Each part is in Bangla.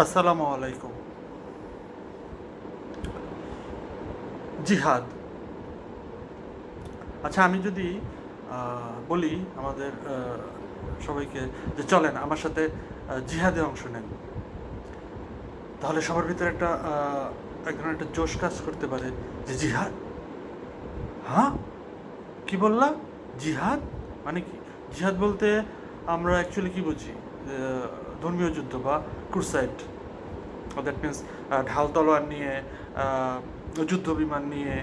আসসালামু আলাইকুম। জিহাদ। আচ্ছা আমি যদি বলি আমাদের সবাইকে যে চলেন, আমার সাথে জিহাদে অংশ নেন। তাহলে সবার ভিতরে একটা এক ধরনের একটা জোশ কাজ করতে পারে যে জিহাদ। হ্যাঁ? কি বললা? জিহাদ? মানে কি? জিহাদ বলতে আমরা অ্যাকচুয়ালি কি বুঝি? ধর্মীয় যুদ্ধ বা ক্রুসাইড দ্যাট মিনস ঢাল তলোয়ার নিয়ে যুদ্ধ বিমান নিয়ে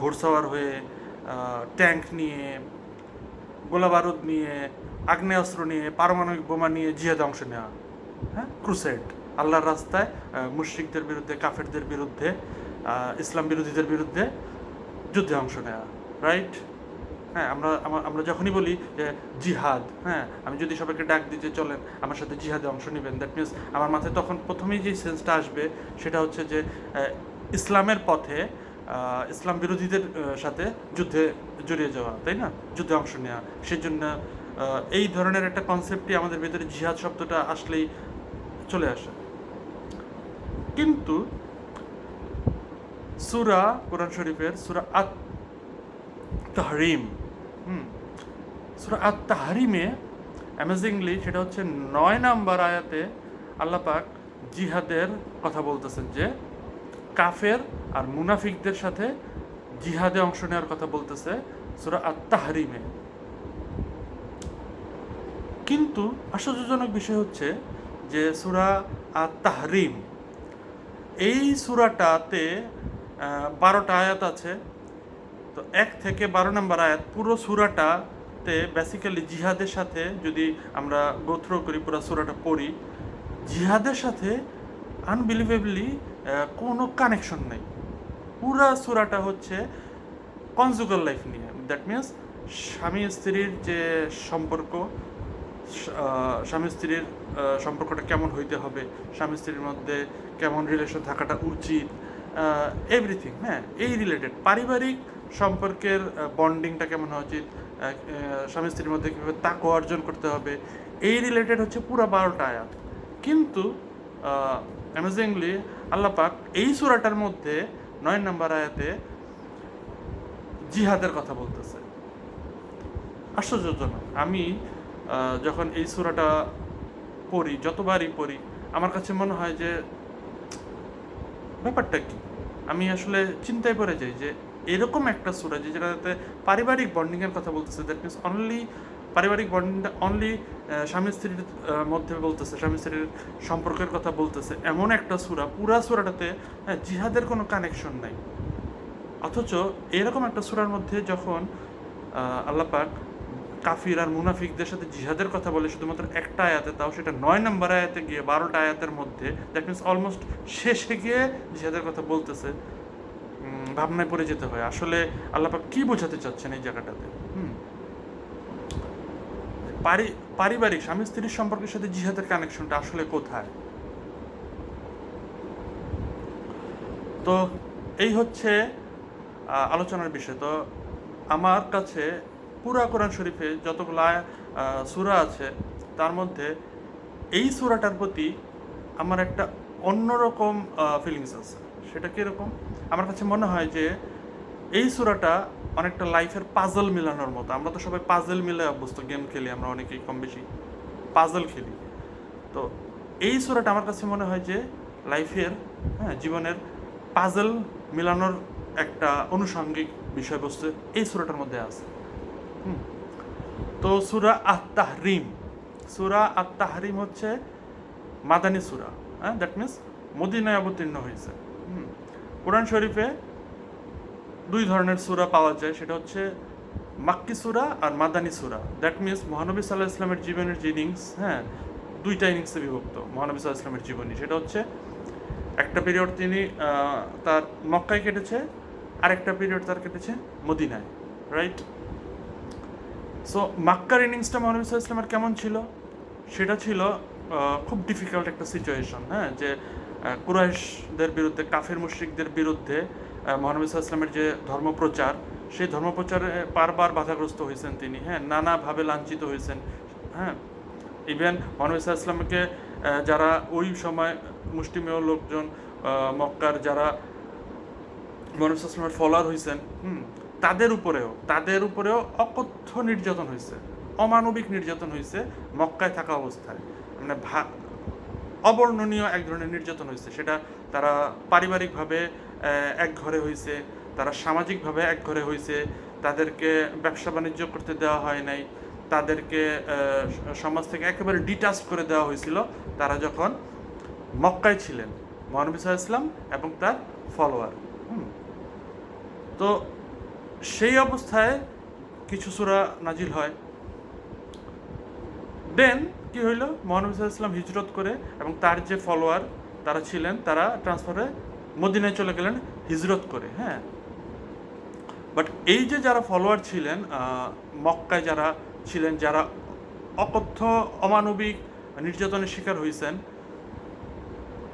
ঘোড়সাওয়ার হয়ে ট্যাঙ্ক নিয়ে, গোলা বারুদ নিয়ে, আগ্নেয়াস্ত্র নিয়ে, পারমাণবিক বোমা নিয়ে জিহাদে অংশ নেওয়া। হ্যাঁ? ক্রুসেড আল্লাহর রাস্তায় মুশ্রিকদের বিরুদ্ধে, কাফেরদের বিরুদ্ধে ইসলাম বিরোধীদের বিরুদ্ধে যুদ্ধে অংশ নেওয়া। রাইট হ্যাঁ আমরা আমরা যখনই বলি যে জিহাদ হ্যাঁ আমি যদি সবাইকে ডাক দিই যে চলেন, আমার সাথে জিহাদে অংশ নেবেন দ্যাট মিনস আমার মাথায় তখন প্রথমেই যে সেন্সটা আসবে সেটা হচ্ছে যে ইসলামের পথে ইসলাম বিরোধীদের সাথে যুদ্ধে জড়িয়ে যাওয়া, তাই না? যুদ্ধে অংশ নেওয়া সেজন্য এই ধরনের একটা কনসেপ্টই আমাদের ভেতরে জিহাদ শব্দটা আসলেই চলে আসে। কিন্তু সুরা কোরআন শরীফের সুরা আত, তাহরিম হুম। সুরা আত তাহরিমে অ্যামেজিংলি সেটা হচ্ছে নয় নাম্বার আয়াতে আল্লাহ পাক জিহাদের কথা বলতেছেন যে, কাফের আর মুনাফিকদের সাথে জিহাদে অংশ নেওয়ার কথা বলতেছে সুরা আত তাহরিমে কিন্তু আশ্চর্যজনক বিষয় হচ্ছে যে, সুরা আত তাহরিম এই সুরাটাতে বারোটা আয়াত আছে। তো এক থেকে বারো নম্বর আয়াত, পুরো সুরাটাতে বেসিক্যালি জিহাদের সাথে যদি আমরা গোথ্রো করি, পুরো সুরাটা পড়ি, জিহাদের সাথে আনবিলিভেবলি কোনো কানেকশন নেই। পুরা সুরাটা হচ্ছে কনজুগাল লাইফ নিয়ে। দ্যাট মিনস স্বামী স্ত্রীর যে সম্পর্ক স্বামী স্ত্রীর সম্পর্কটা কেমন হইতে হবে, স্বামী স্ত্রীর মধ্যে কেমন রিলেশন থাকাটা উচিত এভরিথিং হ্যাঁ এই রিলেটেড পারিবারিক সম্পর্কের বন্ডিংটা কেমন হওয়া উচিত? স্বামী স্ত্রীর মধ্যে কীভাবে তাক অর্জন করতে হবে? এই রিলেটেড হচ্ছে পুরো বারোটা আয়াত। কিন্তু অ্যামেজিংলি আল্লাপাক এই সুরাটার মধ্যে নয় নম্বর আয়াতে জিহাদের কথা বলতেছে। আশ্চর্যজনক। আমি যখন এই সুরাটা পড়ি, যতবারই পড়ি, আমার কাছে মনে হয় যে ব্যাপারটা কি? আমি আসলে চিন্তায় পড়ে যাই যে এরকম একটা সুরা যে যেটাতে পারিবারিক বন্ডিংয়ের কথা বলতেছে। দ্যাট মিনস অনলি পারিবারিক বন্ডিংটা অনলি স্বামী স্ত্রীর মধ্যে বলতেছে স্বামী স্ত্রীর সম্পর্কের কথা বলতেছে। এমন একটা সুরা পুরা সুরাটাতে হ্যাঁ, জিহাদের কোনো কানেকশন নাই। অথচ এরকম একটা সুরার মধ্যে যখন আহ, আল্লাহ পাক কাফির আর মুনাফিকদের সাথে জিহাদের কথা বলে শুধুমাত্র একটা আয়াতে তাও সেটা নয় নম্বর আয়াতে গিয়ে বারোটা আয়াতের মধ্যে দ্যাট মিনস অলমোস্ট শেষে গিয়ে জিহাদের কথা বলতেছে। ভাবনায় পড়ে যেতে হয়। আসলে আল্লাহ পাক কি বোঝাতে চাচ্ছেন এই জায়গাটাতে? হুম। পারি- পারিবারিক, স্বামী স্ত্রীর সম্পর্কের সাথে জিহাদের কানেকশনটা আসলে কোথায়? তো এই হচ্ছে আলোচনার বিষয়। তো আমার কাছে পুরা কোরআন শরীফে যতগুলো সুরা আছে, তার মধ্যে এই সুরাটার প্রতি আমার একটা অন্যরকম ফিলিংস আছে। সেটা কীরকম? আমার কাছে মনে হয় যে এই সুরাটা অনেকটা লাইফের পাজল মিলানোর মতো আমরা তো সবাই পাজল মিলে অভ্যস্ত, গেম খেলি আমরা অনেকেই কম বেশি পাজল খেলি তো এই সুরাটা আমার কাছে মনে হয় যে লাইফের হ্যাঁ জীবনের পাজল মিলানোর একটা আনুষঙ্গিক বিষয়বস্তু এই সুরাটার মধ্যে আছে হুম। তো সুরা আত্মাহরিম সুরা আত্মাহরিম হচ্ছে মাদানী সুরা হ্যাঁ দ্যাট মিনস মদিনায় অবতীর্ণ হয়েছে। কোরআন শরীফে দুই ধরনের সুরা পাওয়া যায়, সেটা হচ্ছে মাক্কি সুরা আর মাদানী সুরা। দ্যাট মিনস মহানবী সাল্লাহ ইসলামের জীবনের যে ইনিংস হ্যাঁ দুইটা ইনিংসে বিভক্ত মহানবী সাল্লাহ ইসলামের জীবনী। সেটা হচ্ছে একটা পিরিয়ড তিনি তার মক্কায় কেটেছে আর একটা পিরিয়ড তার কেটেছে মদিনায় রাইট সো মাক্কার ইনিংসটা মহানবী সাল্লাহ ইসলামের কেমন ছিল? সেটা ছিল খুব ডিফিকাল্ট একটা সিচুয়েশন হ্যাঁ যে কুরাইশদের বিরুদ্ধে, কাফের মুশরিকদের বিরুদ্ধে মহানবী ইসলামের যে ধর্মপ্রচার, সেই ধর্মপ্রচারে বারবার বাধাগ্রস্ত হয়েছেন তিনি। হ্যাঁ নানাভাবে লাঞ্ছিত হয়েছেন। হ্যাঁ ইভেন মহানবী ইসলামকে যারা ওই সময় মুষ্টিমেয় লোকজন মক্কার যারা মনুস আসলামের ফলোয়ার হয়েছেন হুম, তাদের উপরেও তাদের উপরেও অকথ্য নির্যাতন হয়েছে অমানবিক নির্যাতন হয়েছে মক্কায় থাকা অবস্থায়। মানে ভা অবর্ণনীয় এক ধরনের নির্যাতন হয়েছে। সেটা তারা পারিবারিকভাবে এক ঘরে হয়েছে, তারা সামাজিকভাবে এক ঘরে হয়েছে, তাদেরকে ব্যবসা বাণিজ্য করতে দেওয়া হয় নাই, তাদেরকে সমাজ থেকে একেবারে ডিটাচ করে দেওয়া হয়েছিল। তারা যখন মক্কায় ছিলেন, মহানবী ইসলাম এবং তার ফলোয়ার। তো সেই অবস্থায় কিছু সূরা নাজিল হয়। দেন কি হইল? মহানবী ইসলাম হিজরত করে এবং তার যে ফলোয়ার তারা ছিলেন, তারা ট্রান্সফারে মদিনায় চলে গেলেন হিজরত করে হ্যাঁ? বাট এই যে যারা ফলোয়ার ছিলেন মক্কায় যারা ছিলেন, যারা অকথ্য, অমানবিক, নির্যাতনের শিকার হয়েছেন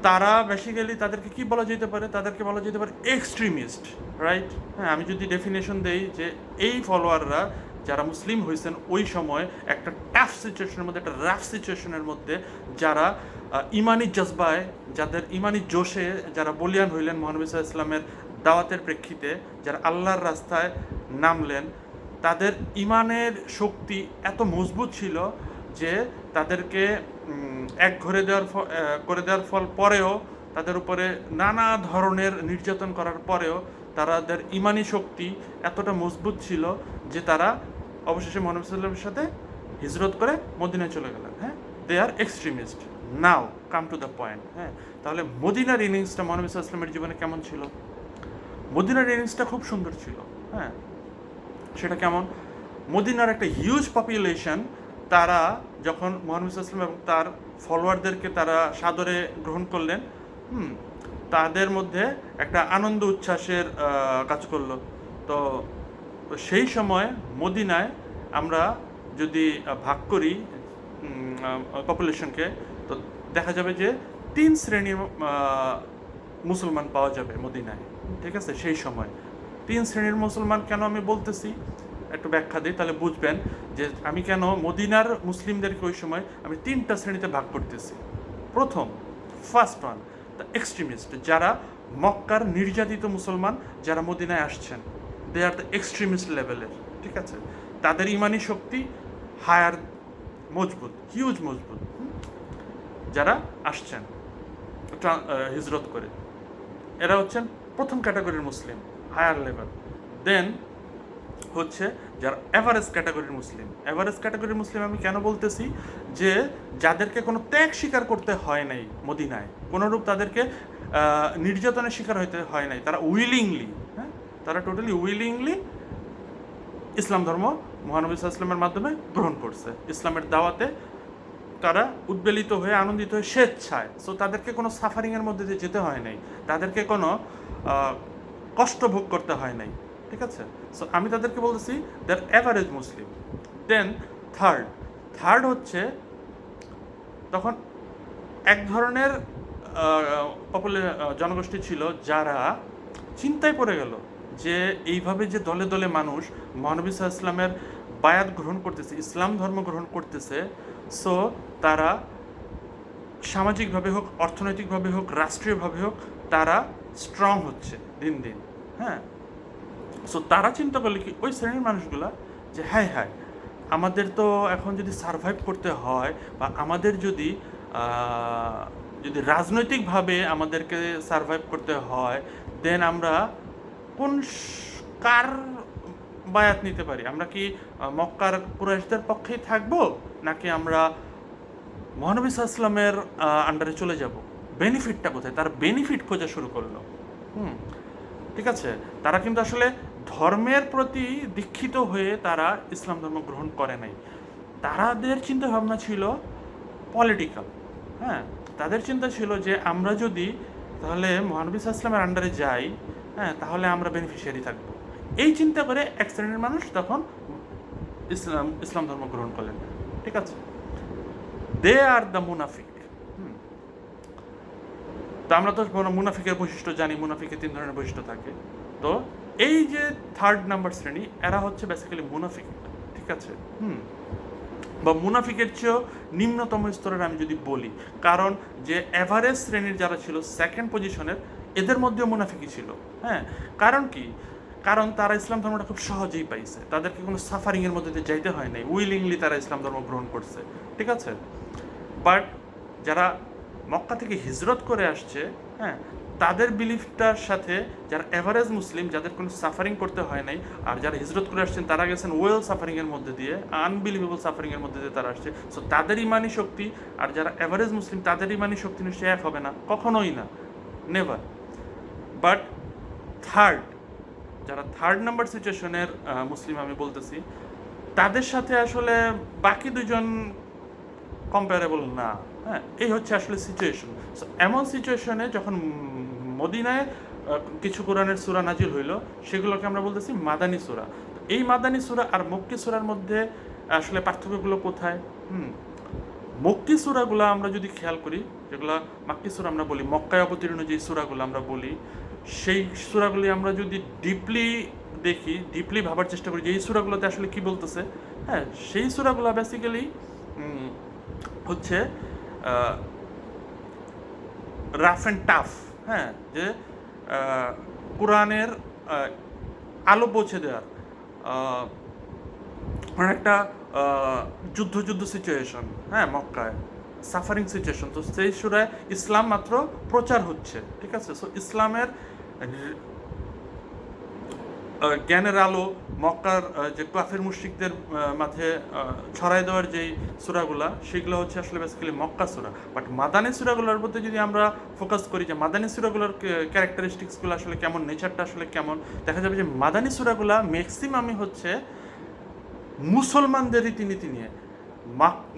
তারা বেসিক্যালি তাদেরকে কি বলা যেতে পারে? তাদেরকে বলা যেতে পারে এক্সট্রিমিস্ট রাইট হ্যাঁ আমি যদি ডেফিনেশন দেই যে এই ফলোয়াররা যারা মুসলিম হয়েছেন ওই সময় একটা টাফ সিচুয়েশনের মধ্যে, একটা রাফ সিচুয়েশনের মধ্যে যারা ইমানি জজবায়, যাদের ইমানি জোশে যারা বলিয়ান হইলেন মহানবী ইসলামের দাওয়াতের প্রেক্ষিতে, যারা আল্লাহর রাস্তায় নামলেন, তাদের ইমানের শক্তি এত মজবুত ছিল যে তাদেরকে এক ঘরে দেওয়ার করে দেওয়ার ফল পরেও, তাদের উপরে নানা ধরনের নির্যাতন করার পরেও তাদের ইমানি শক্তি এতটা মজবুত ছিল যে তারা অবশেষে মোহাম্মদ সাল্লামের সাথে হিজরত করে মদিনায় চলে গেলেন হ্যাঁ? They are extremist now come to the point হ্যাঁ? তাহলে মদিনার ইনিংসটা মোহাম্মদ ইসলামের জীবনে কেমন ছিল? মদিনার ইনিংসটা খুব সুন্দর ছিল হ্যাঁ? সেটা কেমন? মদিনার একটা হিউজ পপুলেশন তারা যখন মোহাম্মদ ইসলাম এবং তার ফলোয়ারদেরকে তারা সাদরে গ্রহণ করলেন, হুম, তাদের মধ্যে একটা আনন্দ উচ্ছ্বাসের কাজ করল। তো তো সেই সময় মদিনায় আমরা যদি ভাগ করি পপুলেশনকে তো দেখা যাবে যে তিন শ্রেণির মুসলমান পাওয়া যাবে মদিনায়। ঠিক আছে? সেই সময়। তিন শ্রেণির মুসলমান কেন আমি বলতেছি? একটু ব্যাখ্যা দিই, তাহলে বুঝবেন যে আমি কেন মদিনার মুসলিমদেরকে ওই সময় আমি তিনটা শ্রেণীতে ভাগ করতেছি। প্রথম ফার্স্ট ওয়ান দ্য এক্সট্রিমিস্ট যারা মক্কার নির্যাতিত মুসলমান, যারা মদিনায় আসছেন। দে আর দ্য এক্সট্রিমিস্ট লেভেলের ঠিক আছে? তাদের ইমানি শক্তি হায়ার, মজবুত হিউজ মজবুত। যারা আসছেন হিজরত করে, এরা হচ্ছেন প্রথম ক্যাটাগরির মুসলিম হায়ার লেভেল দেন হচ্ছে যারা এভারেজ ক্যাটাগরির মুসলিম। এভারেজ ক্যাটাগরির মুসলিম আমি কেন বলতেছি? যে যাদেরকে কোনো ত্যাগ স্বীকার করতে হয় নাই মদিনায়, কোনোরূপ তাদেরকে নির্যাতনের শিকার হইতে হয় নাই, তারা উইলিংলি তারা টোটালি উইলিংলি ইসলাম ধর্ম মহানবী ইসলামের মাধ্যমে গ্রহণ করছে। ইসলামের দাওয়াতে তারা উদ্বেলিত হয়ে, আনন্দিত হয়ে স্বেচ্ছায়। সো তাদেরকে কোনো সাফারিংয়ের মধ্যে দিয়ে যেতে হয় নাই। তাদেরকে কোনো কষ্ট ভোগ করতে হয় নাই। ঠিক আছে? সো আমি তাদেরকে বলতেছি they're average Muslim then third third হচ্ছে তখন এক ধরনের পপুলে জনগোষ্ঠী ছিল যারা চিন্তায় পড়ে গেল। যে এইভাবে যে দলে দলে মানুষ মহানবী ইসলামের বায়াত গ্রহণ করতেছে, ইসলাম ধর্ম গ্রহণ করতেছে সো তারা সামাজিকভাবে হোক, অর্থনৈতিকভাবে হোক, রাষ্ট্রীয়ভাবে হোক, তারা স্ট্রং হচ্ছে দিন দিন হ্যাঁ? সো তারা চিন্তা করলে কি ওই শ্রেণির মানুষগুলা যে হ্যাঁ হ্যাঁ আমাদের তো এখন যদি সারভাইভ করতে হয় বা আমাদের যদি যদি রাজনৈতিকভাবে আমাদেরকে সারভাইভ করতে হয় দেন আমরা কোন কার বায়াত নিতে পারি? আমরা কি মক্কার কুরাইশদের পক্ষেই থাকব, নাকি আমরা মহানবী সাল্লামের আন্ডারে চলে যাব? বেনিফিটটা কোথায়? তার বেনিফিট খোঁজা শুরু করল। হুম, ঠিক আছে? তারা কিন্তু আসলে ধর্মের প্রতি দীক্ষিত হয়ে তারা ইসলাম ধর্ম গ্রহণ করে নাই। তারাদের চিন্তা ভাবনা ছিল পলিটিক্যাল হ্যাঁ তাদের চিন্তা ছিল যে আমরা যদি তাহলে মহানবী ইসলামের আন্ডারে যাই হ্যাঁ তাহলে আমরা বেনিফিশিয়ারি থাকব। এই চিন্তা করে এক শ্রেণির মানুষ তখন ইসলাম ইসলাম ধর্ম গ্রহণ করলেন। ঠিক আছে? দে আর দ্য মুনাফিক। তো আমরা তো মুনাফিকের বৈশিষ্ট্য জানি মুনাফিকের তিন ধরনের বৈশিষ্ট্য থাকে। তো এই যে থার্ড নাম্বার শ্রেণি, এরা হচ্ছে বেসিক্যালি মুনাফিক। ঠিক আছে? হুম। বা মুনাফিকের চেয়েও নিম্নতম স্তরের আমি যদি বলি, কারণ যে এভারেজ শ্রেণির যারা ছিল সেকেন্ড পজিশনের এদের মধ্যেও মুনাফিকই ছিল। হ্যাঁ কারণ কি? কারণ তারা ইসলাম ধর্মটা খুব সহজেই পাইছে। তাদেরকে কোনো সাফারিংয়ের মধ্যে দিয়ে যাইতে হয় নাই। উইলিংলি তারা ইসলাম ধর্ম গ্রহণ করছে। ঠিক আছে? বাট যারা মক্কা থেকে হিজরত করে আসছে হ্যাঁ তাদের বিলিফটার সাথে যারা এভারেজ মুসলিম, যাদের কোনো সাফারিং করতে হয় নাই, আর যারা হিজরত করে আসছেন, তারা গেছেন ওয়েল সাফারিংয়ের মধ্যে দিয়ে আনবিলিভেবল সাফারিংয়ের মধ্যে দিয়ে তারা আসছে। সো তাদের ইমানি শক্তি, আর যারা এভারেজ মুসলিম, তাদের ইমানি শক্তি নিশ্চয়ই এক হবে না। কখনোই না। নেভার বাট থার্ড যারা থার্ড নাম্বার সিচুয়েশনের মুসলিম আমি বলতেছি, তাদের সাথে আসলে বাকি দুজন কম্পারেবল না। হ্যাঁ এই হচ্ছে আসলে সিচুয়েশন এমন সিচুয়েশনে যখন মদিনায় কিছু কোরআনের সুরা নাজিল হইল, সেগুলোকে আমরা বলতেছি মাদানী সুরা। এই মাদানী সুরা আর মক্কি সুরার মধ্যে আসলে পার্থক্যগুলো কোথায়? হুম মক্কি সুরাগুলো আমরা যদি খেয়াল করি, যেগুলো মাক্কি সুরা আমরা বলি, মক্কায় অবতীর্ণ যে সুরাগুলো আমরা বলি সেই সুরাগুলি আমরা যদি ডিপলি দেখি ডিপলি ভাবার চেষ্টা করি যে এই সুরাগুলোতে আসলে কি বলতেছে হ্যাঁ সেই সুরাগুলো বেসিক্যালি হচ্ছে রাফ অ্যান্ড টাফ হ্যাঁ যে কোরআনের আলো পৌঁছে দেওয়ার অনেকটা যুদ্ধ যুদ্ধ সিচুয়েশন হ্যাঁ মক্কায় সাফারিং সিচুয়েশন তো সেই সুরায় ইসলাম মাত্র প্রচার হচ্ছে, ঠিক আছে? সো ইসলামের জ্ঞানের আলো মক্কার যে কাফের মুশরিকদের মাঝে ছড়াই দেওয়ার যেই সুরাগুলা, সেগুলো হচ্ছে আসলে বেসিক্যালি মক্কা সুরা। বাট মাদানী সুরাগুলোর মধ্যে যদি আমরা ফোকাস করি যে মাদানী সুরাগুলোর ক্যারেক্টারিস্টিক্সগুলো আসলে কেমন নেচারটা আসলে কেমন, দেখা যাবে যে মাদানী সুরাগুলা ম্যাক্সিমামই হচ্ছে মুসলমানদের রীতিনীতি নিয়ে।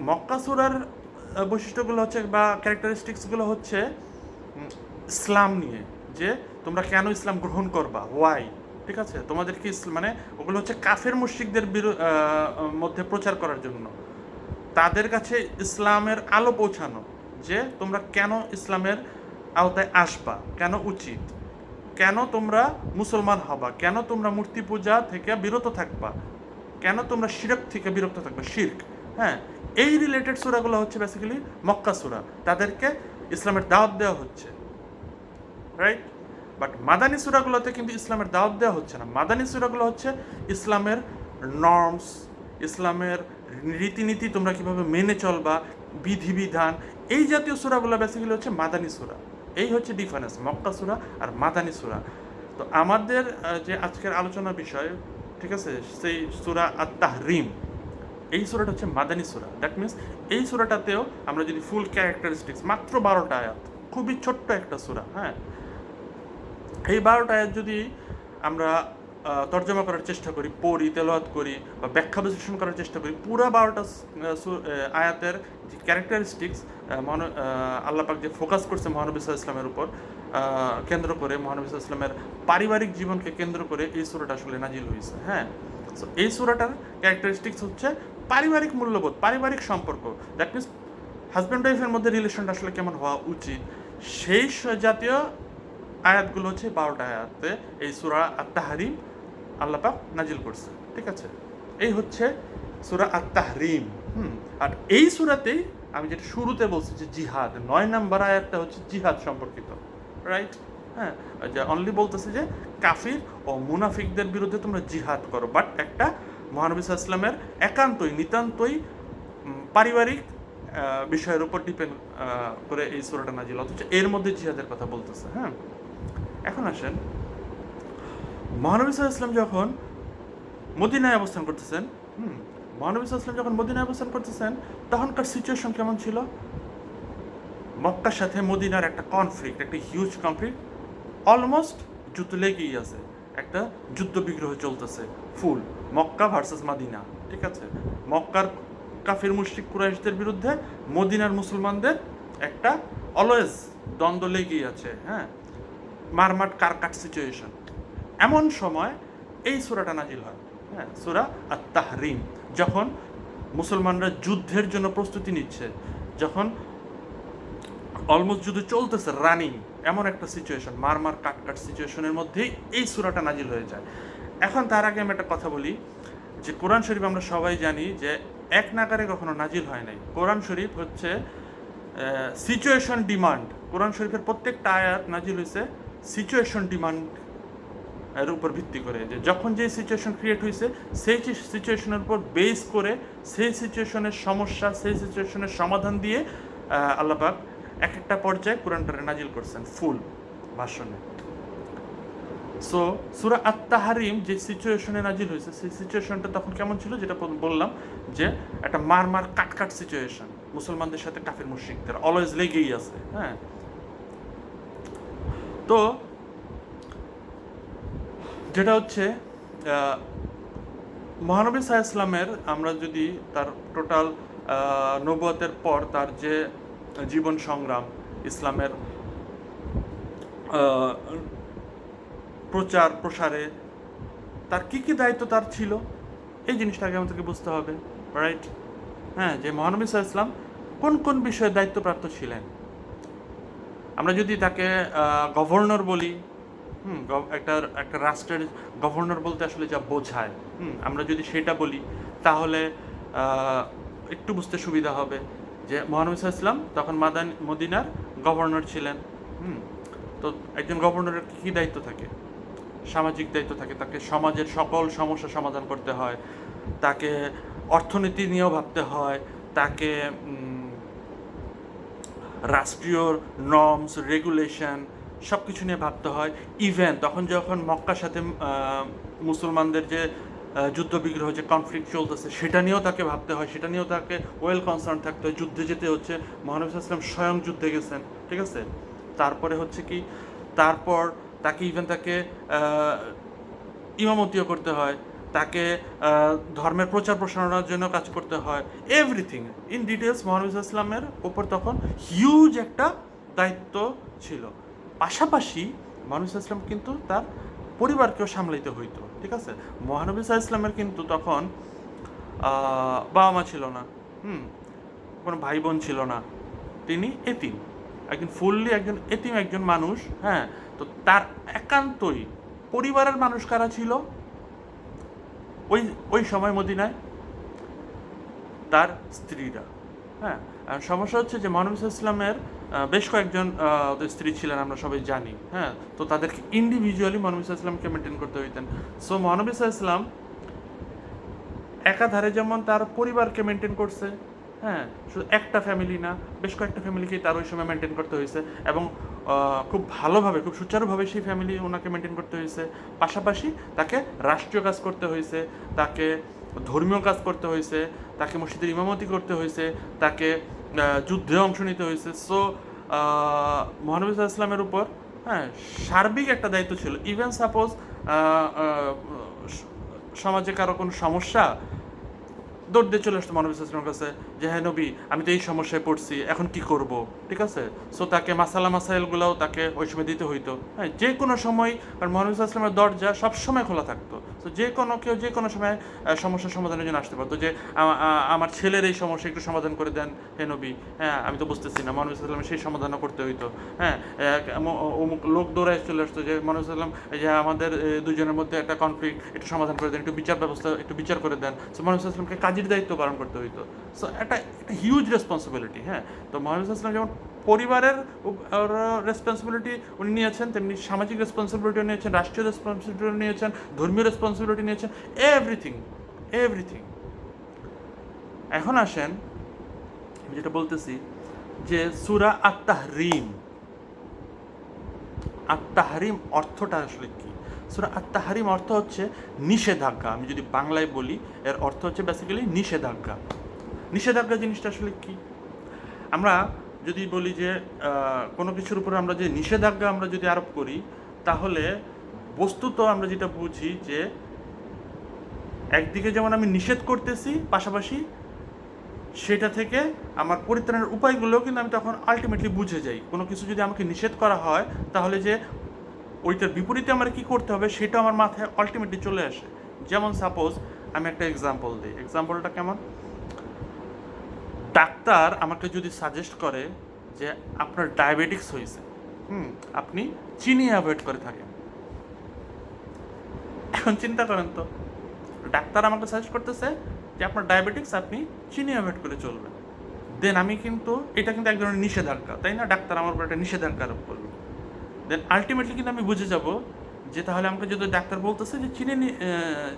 মক্কা সুরার বৈশিষ্ট্যগুলো হচ্ছে বা ক্যারেক্টারিস্টিক্সগুলো হচ্ছে ইসলাম নিয়ে। যে তোমরা কেন ইসলাম গ্রহণ করবা? ওয়াই ঠিক আছে? তোমাদেরকে মানে ওগুলো হচ্ছে কাফের মুশরিকদের মধ্যে প্রচার করার জন্য। তাদের কাছে ইসলামের আলো পৌঁছানো যে তোমরা কেন ইসলামের আওতায় আসবা? কেন উচিত? কেন তোমরা মুসলমান হবা? কেন তোমরা মূর্তি পূজা থেকে বিরত থাকবা? কেন তোমরা শিরক থেকে বিরক্ত থাকবা? শির্ক। হ্যাঁ? এই রিলেটেড সুরাগুলো হচ্ছে বেসিক্যালি মক্কা সুরা। তাদেরকে ইসলামের দাওয়াত দেওয়া হচ্ছে। রাইট বাট মাদানী সুরাগুলোতে কিন্তু ইসলামের দাওয়াত দেওয়া হচ্ছে না। মাদানী সুরাগুলো হচ্ছে ইসলামের নর্মস ইসলামের রীতিনীতি তোমরা কীভাবে মেনে চলবা, বিধিবিধান, এই জাতীয় সুরাগুলো বেসিক্যালি হচ্ছে মাদানী সুরা এই হচ্ছে ডিফারেন্স মক্কা সুরা আর মাদানী সুরা তো আমাদের যে আজকের আলোচনা বিষয়, ঠিক আছে, সেই সুরা আর তাহরিম এই সুরাটা হচ্ছে মাদানী সুরা দ্যাট মিনস এই সুরাটাতেও আমরা যদি ফুল ক্যারেক্টারিস্টিক্স মাত্র বারোটা আয়াত, খুবই ছোট্ট একটা সুরা হ্যাঁ? এই বারোটা আয়াত যদি আমরা তর্জমা করার চেষ্টা করি, পড়ি, তেলাওয়াত করি বা ব্যাখ্যা বিশ্লেষণ করার চেষ্টা করি, পুরা বারোটা আয়াতের যে ক্যারেক্টারিস্টিক্স মহান আল্লাপাক যে ফোকাস করছে মহানবী ইসলামের উপর কেন্দ্র করে মহানবী ইসলামের পারিবারিক জীবনকে কেন্দ্র করে এই সুরাটা আসলে নাজিল হয়েছে হ্যাঁ? সো এই সুরাটার ক্যারেক্টারিস্টিক্স হচ্ছে পারিবারিক মূল্যবোধ, পারিবারিক সম্পর্ক। দ্যাট মিনস হাজব্যান্ড ওয়াইফের মধ্যে রিলেশনটা আসলে কেমন হওয়া উচিত? সেই জাতীয় আয়াতগুলো হচ্ছে বারোটা আয়াতে এই সুরা আত্মাহারিম আল্লাপাক নাজিল করছে, ঠিক আছে? এই হচ্ছে সুরা আত্মাহরিম হুম? আর এই সুরাতেই আমি যেটা শুরুতে বলছি যে জিহাদ, নয় নাম্বার আয়াতটা হচ্ছে জিহাদ সম্পর্কিত রাইট হ্যাঁ অনলি বলতেছে যে কাফির ও মুনাফিকদের বিরুদ্ধে তোমরা জিহাদ করো বাট একটা মহানবী ইসলামের একান্তই, নিতান্তই পারিবারিক বিষয়ের উপর ডিপেন্ড করে এই সুরাটা নাজিল অথচ এর মধ্যে জিহাদের কথা বলতেছে হ্যাঁ? এখন আসেন। মহানবী ইসলাম যখন মদিনায় অবস্থান করতেছেন, হুম মহানবী ইসলাম যখন মদিনায় অবস্থান করতেছেন, তখনকার সিচুয়েশন কেমন ছিল? মক্কার সাথে মদিনার একটা কনফ্লিক্ট একটা হিউজ কনফ্লিক্ট অলমোস্ট যুদ্ধ লেগেই আছে। একটা যুদ্ধ বিগ্রহ চলতেছে ফুল মক্কা ভার্সেস মাদিনা, ঠিক আছে? মক্কার কাফির, মুশরিক, কুরাইশদের বিরুদ্ধে মদিনার মুসলমানদের একটা অলওয়েজ দ্বন্দ্ব লেগেই আছে হ্যাঁ? মারমাট কারকাট সিচুয়েশন এমন সময় এই সুরাটা নাজিল হয়। হ্যাঁ সুরা আর তাহরিম যখন মুসলমানরা যুদ্ধের জন্য প্রস্তুতি নিচ্ছে, যখন অলমোস্ট যুদ্ধ চলতেছে রানিং এমন একটা সিচুয়েশন মার মার কাট কাট সিচুয়েশনের মধ্যেই এই সুরাটা নাজিল হয়ে যায়। এখন তার আগে আমি একটা কথা বলি, যে কোরআন শরীফ আমরা সবাই জানি যে এক নাগারে কখনো নাজিল হয় নাই। কোরআন শরীফ হচ্ছে সিচুয়েশন ডিমান্ড কোরআন শরীফের প্রত্যেকটা আয়াত নাজিল হয়েছে সিচুয়েশন ডিমান্ড এর উপর ভিত্তি করে যে যখন যে সিচুয়েশন ক্রিয়েট হয়েছে সেই সিচুয়েশনের উপর বেস করে সেই সিচুয়েশনের সমস্যা, সেই সিচুয়েশনের সমাধান দিয়ে আল্লাহ এক একটা পর্যায়ে কোরআনটারে নাজিল করছেন ফুল ভাষণে। সো সুরা আত্মাহারিম যে সিচুয়েশনে নাজিল হয়েছে সেই সিচুয়েশনটা তখন কেমন ছিল? যেটা বললাম যে একটা মার মার কাট কাট সিচুয়েশন মুসলমানদের সাথে কাফির মুশরিকদের অলওয়েজ লেগেই আছে হ্যাঁ? তো যেটা হচ্ছে মহানবী সাহা ইসলামের আমরা যদি তার টোটাল নবতের পর তার যে জীবন সংগ্রাম, ইসলামের প্রচার প্রসারে তার কি কি দায়িত্ব তার ছিল, এই জিনিসটাকে আমাদেরকে বুঝতে হবে রাইট হ্যাঁ যে মহানবী সাহা ইসলাম কোন কোন বিষয়ে দায়িত্বপ্রাপ্ত ছিলেন? আমরা যদি তাকে গভর্নর বলি, হুম একটা একটা রাষ্ট্রের গভর্নর বলতে আসলে যা বোঝায়, হুম, আমরা যদি সেটা বলি, তাহলে একটু বুঝতে সুবিধা হবে যে মহানবী ইসলাম তখন মাদান, মদিনার গভর্নর ছিলেন, হুম, তো একজন গভর্নরের কী দায়িত্ব থাকে? সামাজিক দায়িত্ব থাকে, তাকে সমাজের সকল সমস্যা সমাধান করতে হয়, তাকে অর্থনীতি নিয়েও ভাবতে হয়, তাকে রাষ্ট্রীয় নর্মস রেগুলেশন সব কিছু নিয়ে ভাবতে হয়। ইভেন তখন যখন মক্কার সাথে মুসলমানদের যে যুদ্ধ বিগ্রহ যে কনফ্লিক্ট চলতেছে, সেটা নিয়েও তাকে ভাবতে হয়, সেটা নিয়েও তাকে ওয়েল কনসার্ন থাকতে হয়। যুদ্ধে যেতে হচ্ছে মহানবী ইসলাম স্বয়ং যুদ্ধে গেছেন, ঠিক আছে? তারপরে হচ্ছে কি, তারপর তাকে ইভেন তাকে ইমামতিও করতে হয়। তাকে ধর্মের প্রচার প্রসারণার জন্য কাজ করতে হয়। এভরিথিং ইন ডিটেলস মহানবী ইসলামের ওপর তখন হিউজ একটা দায়িত্ব ছিল। পাশাপাশি মহানবী ইসলাম কিন্তু তার পরিবারকেও সামলাইতে হইতো, ঠিক আছে? মহানবী ইসলামের কিন্তু তখন বাবা মা ছিল না, হুম, কোনো ভাই বোন ছিল না। তিনি এতিম, একজন ফুললি একজন এতিম একজন মানুষ হ্যাঁ? তো তার একান্তই পরিবারের মানুষ কারা ছিল? ওই ওই সময় মদিনায় তার স্ত্রীরা হ্যাঁ? সমস্যা হচ্ছে যে মহানবী ইসলামের বেশ কয়েকজন স্ত্রী ছিলেন, আমরা সবাই জানি হ্যাঁ? তো তাদেরকে ইন্ডিভিজুয়ালি মহানবী ইসলামকে মেনটেন করতে হইতেন। সো মহানবী ইসলাম একাধারে যেমন তার পরিবারকে মেনটেন করছে হ্যাঁ? শুধু একটা ফ্যামিলি না, বেশ কয়েকটা ফ্যামিলিকেই তার ওই সময় মেনটেন করতে হয়েছে এবং খুব ভালোভাবে, খুব সুচারুভাবে সেই ফ্যামিলি ওনাকে মেনটেন করতে হয়েছে। পাশাপাশি তাকে রাষ্ট্রীয় কাজ করতে হয়েছে, তাকে ধর্মীয় কাজ করতে হয়েছে, তাকে মসজিদের ইমামতি করতে হয়েছে, তাকে যুদ্ধে অংশ নিতে হয়েছে। সো মহানবী ইসলামের উপর হ্যাঁ সার্বিক একটা দায়িত্ব ছিল। ইভেন সাপোজ সমাজে কারও কোনো সমস্যা দৌড় দিয়ে চলে আসতো মানব ইসলামের কাছে যে হ্যাঁ নবী, আমি তো এই সমস্যায় পড়ছি, এখন কি করব? ঠিক আছে? সো তাকে মাসালা মাসাইলগুলোও তাকে ওই সময় দিতে হইতো। হ্যাঁ যে কোনো সময়, কারণ ইসলামের দরজা সবসময় খোলা থাকতো। তো যে কোনো কেউ যে কোনো সময় সমস্যার সমাধানের জন্য আসতে পারতো যে আমার ছেলের এই সমস্যা একটু সমাধান করে দেন, হে নবী। হ্যাঁ আমি তো বুঝতেছি না। মহানবী ইসলামের সেই সমাধানও করতে হইতো। হ্যাঁ অমুক লোক দৌড়ায় চলে আসতো যে মহানবী এই যে আমাদের দুজনের মধ্যে একটা কনফ্লিক্ট একটু সমাধান করে দেন, একটু বিচার ব্যবস্থা, একটু বিচার করে দেন। সো মহানবী ইসলামকে কাজের দায়িত্ব পালন করতে হইতো। সো একটা হিউজ রেসপন্সিবিলিটি হ্যাঁ। তো মহানবী ইসলাম যেমন পরিবারের রেসপন্সিবিলিটি উনি নিয়েছেন, তেমনি সামাজিক রেসপন্সিবিলিটি নিয়েছেন, রাষ্ট্রীয় রেসপন্সিবিলিটি নিয়েছেন, ধর্মীয় রেসপন্সিবিলিটি নিয়েছেন এভরিথিং এভরিথিং এখন আসেন যেটা বলতেছি যে সুরা আত্মাহরিম আত্মাহারিম অর্থটা আসলে কি? সুরা আত্মাহারিম অর্থ হচ্ছে নিষেধাজ্ঞা। আমি যদি বাংলায় বলি, এর অর্থ হচ্ছে বেসিক্যালি নিষেধাজ্ঞা। নিষেধাজ্ঞা জিনিসটা আসলে কি? আমরা যদি বলি যে কোনো কিছুর উপরে আমরা যে নিষেধাজ্ঞা আমরা যদি আরোপ করি, তাহলে বস্তুত আমরা যেটা বুঝি যে, একদিকে যেমন আমি নিষেধ করতেছি পাশাপাশি, সেটা থেকে আমার পরিত্রাণের উপায়গুলোও কিন্তু আমি তখন আলটিমেটলি বুঝে যাই। কোনো কিছু যদি আমাকে নিষেধ করা হয়, তাহলে যে ওইটার বিপরীতে আমার কি করতে হবে, সেটা আমার মাথায় আলটিমেটলি চলে আসে। যেমন সাপোজ আমি একটা এক্সাম্পল দিই। এক্সাম্পলটা কেমন? ডাক্তার আমাকে যদি সাজেস্ট করে যে আপনার ডায়াবেটিক্স হয়েছে, হুম, আপনি চিনি অ্যাভয়েড করে থাকেন। এখন চিন্তা করেন তো, ডাক্তার আমাকে সাজেস্ট করতেছে যে আপনার ডায়াবেটিক্স আপনি চিনি অ্যাভয়েড করে চলবেন। দেন আমি কিন্তু, এটা কিন্তু এক ধরনের নিষেধাজ্ঞা, তাই না? ডাক্তার আমার উপর একটা নিষেধাজ্ঞা আরোপ করল। দেন আলটিমেটলি কিন্তু আমি বুঝে যাব যে তাহলে আমাকে যদি ডাক্তার বলতেছে যে চিনি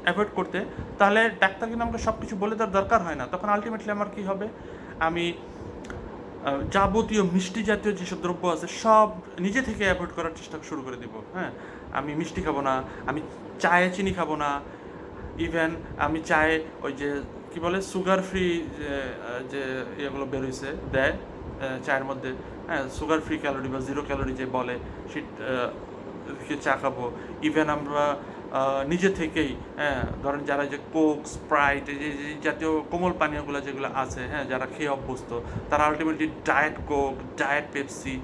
অ্যাভয়েড করতে, তাহলে ডাক্তার কিন্তু আমাকে সব কিছু বলে দেওয়ার দরকার হয় না। তখন আলটিমেটলি আমার কি হবে? আমি যাবতীয় মিষ্টি জাতীয় যেসব দ্রব্য আছে, সব নিজে থেকে অ্যাভয়েড করার চেষ্টা শুরু করে দিব হ্যাঁ? আমি মিষ্টি খাব না, আমি চায়ে চিনি খাব না ইভেন আমি চায়ে ওই যে, কি বলে সুগার ফ্রি যে ইয়েগুলো বেরোইছে দেয় চায়ের মধ্যে হ্যাঁ? সুগার ফ্রি ক্যালোরি বা জিরো ক্যালোরি যে বলে সে চা খাব। ইভেন আমরা নিজে থেকেই হ্যাঁ ধরেন যারা যে কোক স্প্রাইট এই জাতীয় কোমল পানীয়গুলো যেগুলো আছে হ্যাঁ যারা খেয়ে অভ্যস্ত, তারা ultimately diet Coke diet Pepsi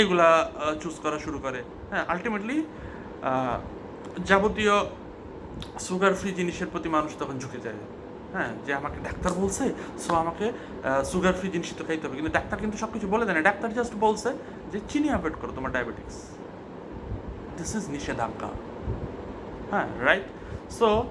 এগুলা চুজ করা শুরু করে। হ্যাঁ আলটিমেটলি যাবতীয় সুগার ফ্রি জিনিসের প্রতি মানুষ তখন ঝুঁকে যায়। হ্যাঁ যে আমাকে ডাক্তার বলছে সো আমাকে সুগার ফ্রি জিনিস তো খাইতে হবে। কিন্তু ডাক্তার কিন্তু সব কিছু বলে দেয় না। ডাক্তার জাস্ট বলছে যে, চিনি অ্যাভয়েড করো তোমার ডায়াবেটিক্স দিস ইজ নিষেধাজ্ঞা হ্যাঁ রাইট সো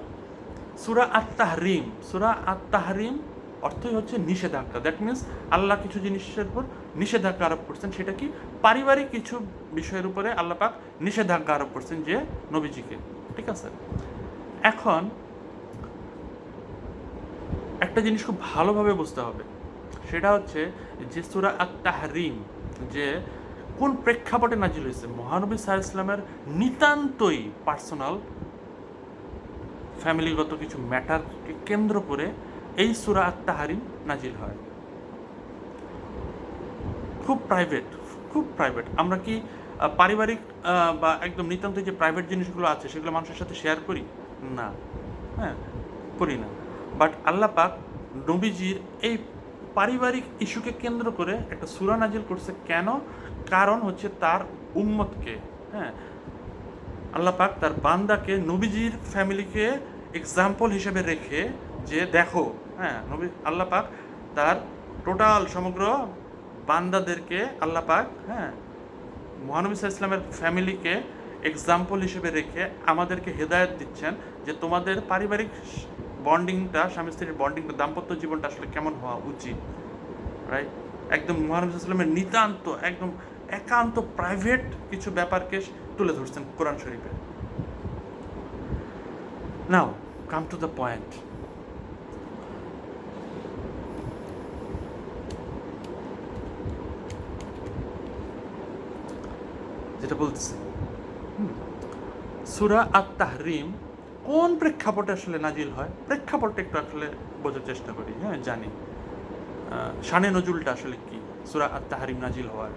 সুরা আত্মাহরিম সুরা আত্মাহরিম অর্থই হচ্ছে নিষেধাজ্ঞা। দ্যাট মিনস আল্লাহ কিছু জিনিসের উপর নিষেধাজ্ঞা আরোপ করছেন। সেটা কি? পারিবারিক কিছু বিষয়ের উপরে আল্লাহ পাক নিষেধাজ্ঞা আরোপ করছেন যে নবীজিকে। ঠিক আছে? এখন, একটা জিনিস খুব ভালোভাবে বুঝতে হবে। সেটা হচ্ছে যে সুরা আত তাহরিম যে কোন প্রেক্ষাপটে নাজিল হয়েছে? মহানবী সাহা ইসলামের নিতান্তই পার্সোনাল ফ্যামিলিগত কিছু ম্যাটারকে কেন্দ্র করে এই সুরা আত তাহারিম নাজিল হয়। খুব প্রাইভেট খুব প্রাইভেট আমরা কি পারিবারিক বা একদম নিতান্ত যে প্রাইভেট জিনিসগুলো আছে, সেগুলো মানুষের সাথে শেয়ার করি? না। হ্যাঁ করি না। বাট আল্লাহ পাক নবীজির এই পারিবারিক ইস্যুকে কেন্দ্র করে একটা সুরা নাজিল করছে কেন? কারণ হচ্ছে তার উম্মতকে হ্যাঁ। আল্লাহ পাক তার বান্দাকে, নবীজির ফ্যামিলিকে এক্সাম্পল হিসেবে রেখে যে দেখো হ্যাঁ নবী, আল্লাহ পাক তার টোটাল সমগ্র বান্দাদেরকে আল্লাহ পাক হ্যাঁ মহানবী ইসলামের ফ্যামিলিকে এক্সাম্পল হিসেবে রেখে আমাদেরকে হেদায়ত দিচ্ছেন যে তোমাদের পারিবারিক বন্ডিংটা স্বামী স্ত্রীর বন্ডিংটা দাম্পত্য জীবনটা আসলে কেমন হওয়া উচিত? রাইট একদম ইসলামের নিতান্ত, একদম একান্ত প্রাইভেট কিছু ব্যাপারকে তুলে ধরছেন কোরআন শরীফে। Now come to the point যেটা বলতেছে সুরা আত তাহরিম কোন প্রেক্ষাপটে আসলে নাজিল হয়? প্রেক্ষাপটটা একটু আসলে বোঝার চেষ্টা করি হ্যাঁ জানি। শানে নজুলটা আসলে কি? সুরা আত তাহরিম নাজিল হওয়ার।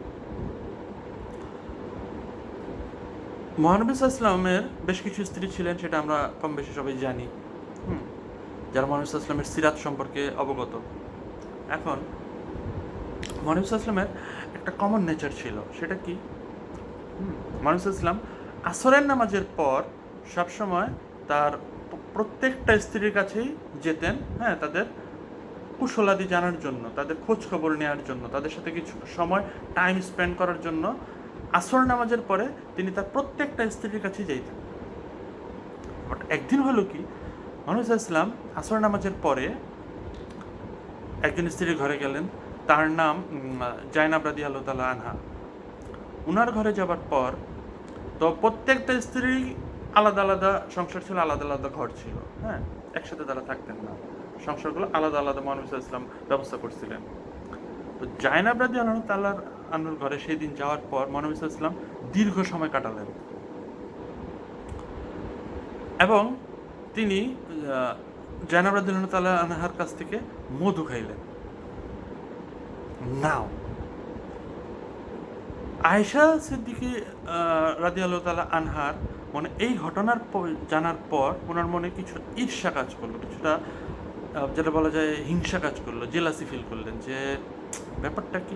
মহানবী ইসলামের বেশ কিছু স্ত্রী ছিলেন, সেটা আমরা কম বেশি সবাই জানি। হুম, যারা মহানবী ইসলামের সিরাত সম্পর্কে অবগত। এখন, মহানবী ইসলামের একটা কমন নেচার ছিল, সেটা কি? মানুষ ইসলাম আসরের নামাজের পর সবসময় তার প্রত্যেকটা স্ত্রীর কাছেই যেতেন হ্যাঁ তাদের কুশলাদি জানার জন্য, তাদের খোঁজ খবর নেওয়ার জন্য, তাদের সাথে কিছু সময় টাইম স্পেন্ড করার জন্য আসর নামাজের পরে তিনি তার প্রত্যেকটা স্ত্রীর কাছেই যাইতেন। বাট একদিন হলো কি, মানুষ ইসলাম আসর নামাজের পরে একজন স্ত্রীর ঘরে গেলেন, তার নাম জাইনাব রাদি আল্লাহ তালা আনহা। উনার ঘরে যাবার পর তো প্রত্যেকটা স্ত্রী আলাদা আলাদা সংসার ছিল আলাদা আলাদা ঘর ছিল হ্যাঁ? একসাথে তারা থাকতেন না। সংসারগুলো আলাদা আলাদা মহানবী ইসলাম ব্যবস্থা করছিলেন। তো জাইনাব রাজি আল্লাহ তাল্লার আনুর ঘরে সেই দিন যাওয়ার পর মহানবী ইসলাম দীর্ঘ সময় কাটালেন। এবং তিনি আহ, জাইনাব রাজি আল্লাহ তাল্লাহ আনহার কাছ থেকে মধু খাইলেন। নাও। আয়েশা সিদ্দিকি রাজি আল্লাহ তালা আনহার মানে এই ঘটনার জানার পর ওনার মনে কিছু ঈর্ষা কাজ করল, কিছুটা যেটা বলা যায় হিংসা কাজ করল, জেলাসি ফিল করলেন যে, ব্যাপারটা কি?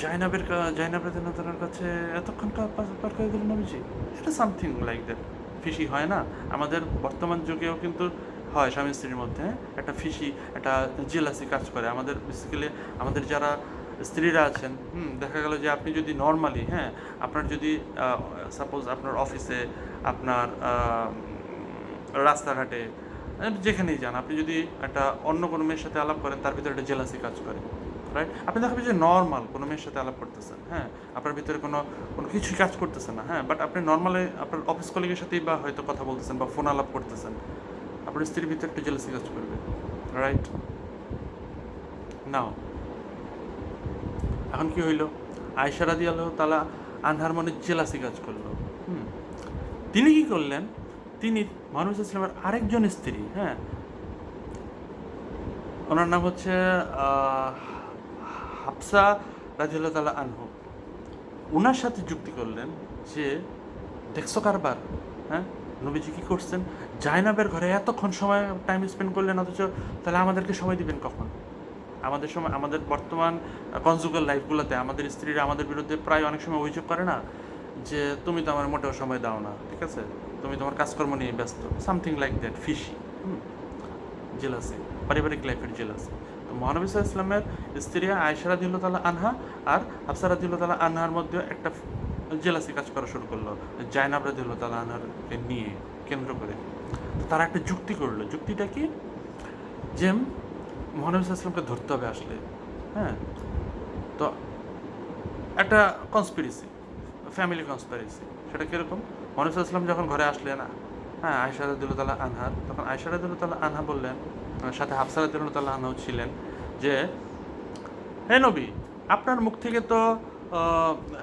জাইনাবের কা- জাইনাব রাজি কাছে এতক্ষণ পার- করে দিল নবীজি? এটা সামথিং লাইক দ্যাট ফিসি হয় না? আমাদের বর্তমান যুগেও কিন্তু হয় স্বামী স্ত্রীর মধ্যে? একটা ফিসি একটা জেলাসি কাজ করে। আমাদের বেসিক্যালি আমাদের যারা স্ত্রীরা আছেন, হুম, দেখা গেল যে আপনি যদি নর্মালি হ্যাঁ আপনার যদি সাপোজ আপনার অফিসে আপনার রাস্তাঘাটে যেখানেই যান, আপনি যদি একটা অন্য কোনো মেয়ের সাথে আলাপ করেন, তার ভিতরে একটা জেলাসি কাজ করে রাইট আপনি দেখাবেন যে নর্মাল কোনো মেয়ের সাথে আলাপ করতেছেন হ্যাঁ আপনার ভিতরে কোনো কোনো কিছুই কাজ করতেছে না হ্যাঁ বাট আপনি নর্মালি আপনার অফিস কলিগের সাথেই বা হয়তো কথা বলতেছেন বা ফোন আলাপ করতেছেন, আপনার স্ত্রীর ভিতরে একটু জেলাসি কাজ করবে রাইট নাও এখন কি হইল? আয়সা রাদি আল্লাহ তালা আনহার মনে জেলাসি কাজ করল। হুম। তিনি কি করলেন? তিনি মানুষ ইসলামের আরেকজন স্ত্রী হ্যাঁ? ওনার নাম হচ্ছে হাফসা রাজিউল্লাহ তালা আনহু। ওনার সাথে যুক্তি করলেন যে, দেখছ কারবার? হ্যাঁ? নবীজি কি করছেন? জায়নাবের ঘরে এতক্ষণ সময় টাইম স্পেন্ড করলেন, অথচ তাহলে আমাদেরকে সময় দিবেন কখন? আমাদের সময়, আমাদের বর্তমান কনজুগাল লাইফগুলোতে আমাদের স্ত্রীরা আমাদের বিরুদ্ধে প্রায় অনেক সময় অভিযোগ করে না যে, তুমি তো আমার মোটেও সময় দাও না ঠিক আছে? তুমি তোমার কাজকর্ম নিয়ে ব্যস্ত something like that fishy jealousy পারিবারিক লাইফের জেলাসি তো মহানবী ইসলামের স্ত্রী আয়সা রাদিউল্লাহ তালা আনহা আর হাফসা রাদিউল্লাহ তালা আনহার মধ্যে একটা জেলাসি কাজ করা শুরু করল জায়নাব রাদিউল্লাহ তালা আনহারকে নিয়ে কেন্দ্র করে। তারা একটা যুক্তি করল। যুক্তিটা কি? যে মহানবী ধরতে হবে আসলে হ্যাঁ? তো একটা কনস্পিরেসি ফ্যামিলি কনস্পিরেসি সেটা কীরকম? মহানবী যখন ঘরে আসলেন হ্যাঁ আয়সা রাদিউল্লাহ তালা আনহার তখন আয়সা রাদিউল্লাহ তালা আনহা বললেন সাথে হাফসা রাদিউল্লাহ তালা আনহাও ছিলেন যে, হে নবী, আপনার মুখ থেকে তো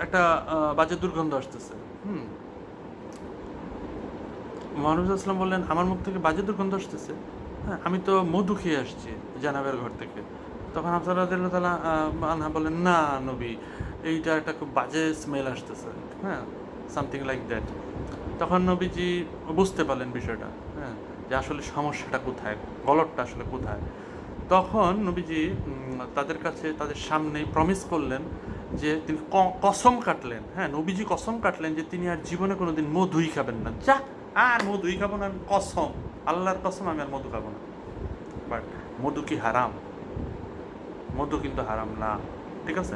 একটা বাজে দুর্গন্ধ আসতেছে, হুম? মহানবী আসলাম বললেন, আমার মুখ থেকে বাজে দুর্গন্ধ আসতেছে? হ্যাঁ আমি তো মধু খেয়ে আসছি জানাবের ঘর থেকে। তখন হাফসা তালা আনহা বললেন, না নবী, এইটা একটা খুব বাজে স্মেল আসতেছে। হ্যাঁ সামথিং লাইক দ্যাট তখন নবীজি বুঝতে পারলেন বিষয়টা হ্যাঁ যে আসলে সমস্যাটা কোথায় গলতটা আসলে কোথায়। তখন নবীজি তাদের কাছে, তাদের সামনে প্রমিস করলেন যে তিনি কসম কাটলেন হ্যাঁ নবীজি কসম কাটলেন যে তিনি আর জীবনে কোনোদিন মধুই খাবেন না। যা, আর মধুই খাব না, আমি কসম। আল্লাহর কসম আমি আর মধু খাব না। বাট মধু কি হারাম? মধু কিন্তু হারাম না। ঠিক আছে?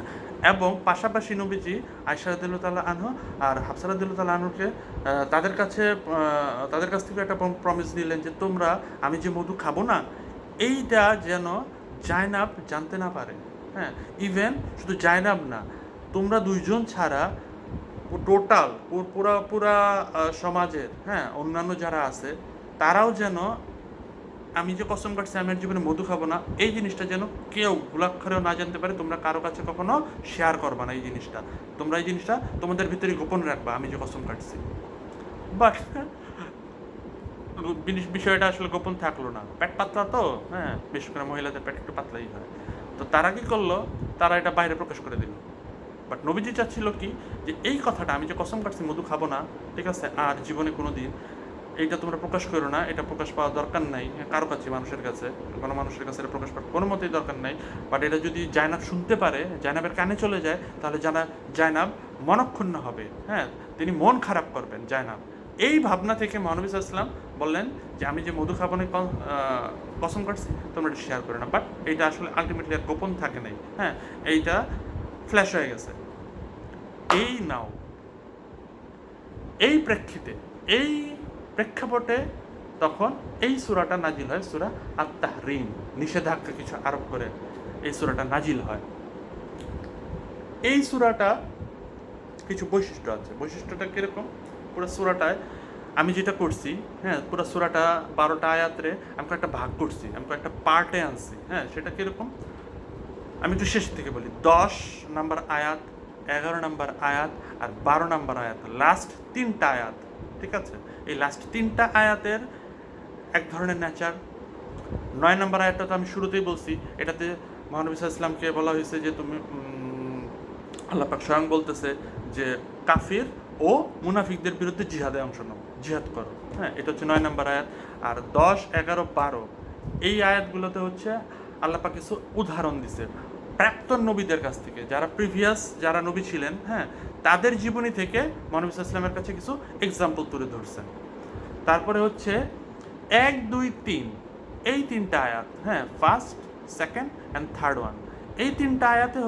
এবং পাশাপাশি নবীজি আয়সারদুল্লাহ তাল্লাহ আনহু আর হাফসারদুল্লাহ তাল্লাহ আনহুকে তাদের কাছে তাদের কাছ থেকে একটা প্রমিস নিলেন যে তোমরা, আমি যে মধু খাব না, এইটা যেন জায়নাব জানতে না পারে। হ্যাঁ ইভেন শুধু জায়নাব না, তোমরা দুইজন ছাড়া টোটাল পুরা পুরা সমাজের হ্যাঁ অন্যান্য যারা আছে তারাও যেন, আমি যে কসম কাটছি, আমি জীবনে মধু খাব না, এই জিনিসটা যেন কেউ ভুলাক্ষরেও না জানতে পারে, তোমরা কারও কাছে কখনো শেয়ার করবা না এই জিনিসটা। তোমরা এই জিনিসটা তোমাদের ভিতরে গোপন রাখবা, আমি যে কসম কাটছি। বাট বিষয়টা আসলে গোপন থাকল না। পেট পাতলা তো হ্যাঁ বিশেষ করে মহিলাদের পেট একটু পাতলাই হয়। তো তারা কি করল? তারা এটা বাইরে প্রকাশ করে দিল। বাট নবীজি চাচ্ছিল কি? যে এই কথাটা, আমি যে কসম কাটছি, মধু খাব না, ঠিক আছে, আর জীবনে কোনো দিন এইটা তোমরা প্রকাশ করো না এটা প্রকাশ পাওয়া দরকার নাই হ্যাঁ, কারও কাছে মানুষের কাছে কোনো মানুষের কাছে এটা প্রকাশ পাওয়ার কোনো মতেই দরকার নাই। বাট এটা যদি জায়নাব শুনতে পারে জায়নাবের কানে চলে যায় তাহলে জানা জায়নাব মনক্ষুণ্ণ হবে হ্যাঁ তিনি মন খারাপ করবেন জায়নাব। এই ভাবনা থেকে মহানবী ইসলাম বললেন যে আমি যে মধু খাবনে কসম কাটছি তোমরা এটা শেয়ার করো না। বাট এইটা আসলে আলটিমেটলি আর গোপন থাকে নাই হ্যাঁ এইটা ফ্ল্যাশ হয়ে গেছে। এই নাও এই প্রেক্ষিতে এই প্রেক্ষাপটে তখন এই সুরাটা নাজিল হয় সুরা আত্মাহরিম নিষেধাজ্ঞা কিছু আরোপ করে এই সুরাটা নাজিল হয়। এই সুরাটা কিছু বৈশিষ্ট্য আছে। বৈশিষ্ট্যটা কীরকম? পুরো সুরাটায় আমি যেটা করছি হ্যাঁ পুরো সুরাটা বারোটা আয়াতরে আমি একটা ভাগ করছি, আমি একটা পার্টে আনছি হ্যাঁ সেটা কীরকম? আমি একটু শেষ থেকে বলি। দশ নাম্বার আয়াত, এগারো নাম্বার আয়াত আর বারো নাম্বার আয়াত, লাস্ট তিনটা আয়াত, ঠিক আছে? এই লাস্ট তিনটা আয়াতের এক ধরনের নেচার নয় নম্বর আয়াতটা তো আমি শুরুতেই বলছি এটাতে মহানবী ইসলামকে বলা হয়েছে যে তুমি উম, আল্লাহ পাক স্বয়ং বলতেছে যে কাফির ও মুনাফিকদের বিরুদ্ধে জিহাদে অংশ নাও জিহাদ করো। হ্যাঁ এটা হচ্ছে নয় নম্বর আয়াত। আর দশ এগারো বারো এই আয়াতগুলোতে হচ্ছে আল্লাহ পাক কিছু উদাহরণ দিছে। প্রাক্তন নবীদের কাছ থেকে, যারা প্রিভিয়াস যারা নবী ছিলেন হ্যাঁ তাদের জীবনী থেকে মহানবী ইসলামের কাছে কিছু এক্সাম্পল তুলে ধরছেন। তারপরে হচ্ছে এক, দুই, তিন। এই তিনটা আয়াত হ্যাঁ first second and third one এই তিনটা আয়াতে